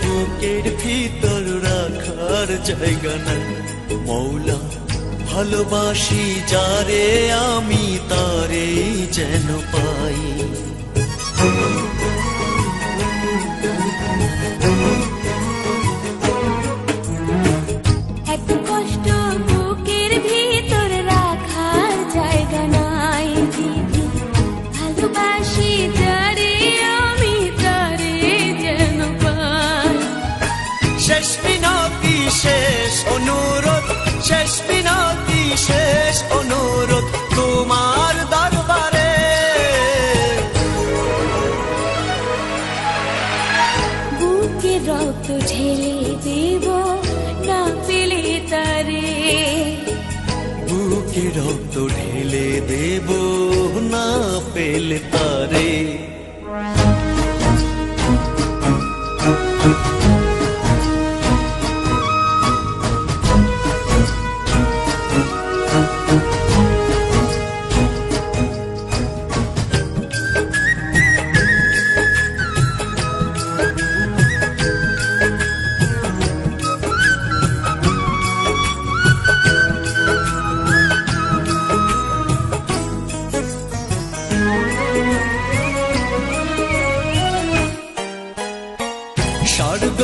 বুকের ভিতর রাখার জায়গা নাই। মৌলা ভালোবাসি যারে আমি তারে যেন পাই। শেষ শেষ অনুরোধ। শেষ শেষ অনুরোধ। তোমার দরবারে। বুকে রক্ত ঢেলে দেব না পেলে তারে। বুকে রক্ত ঢেলে দেব না পেলে তারে।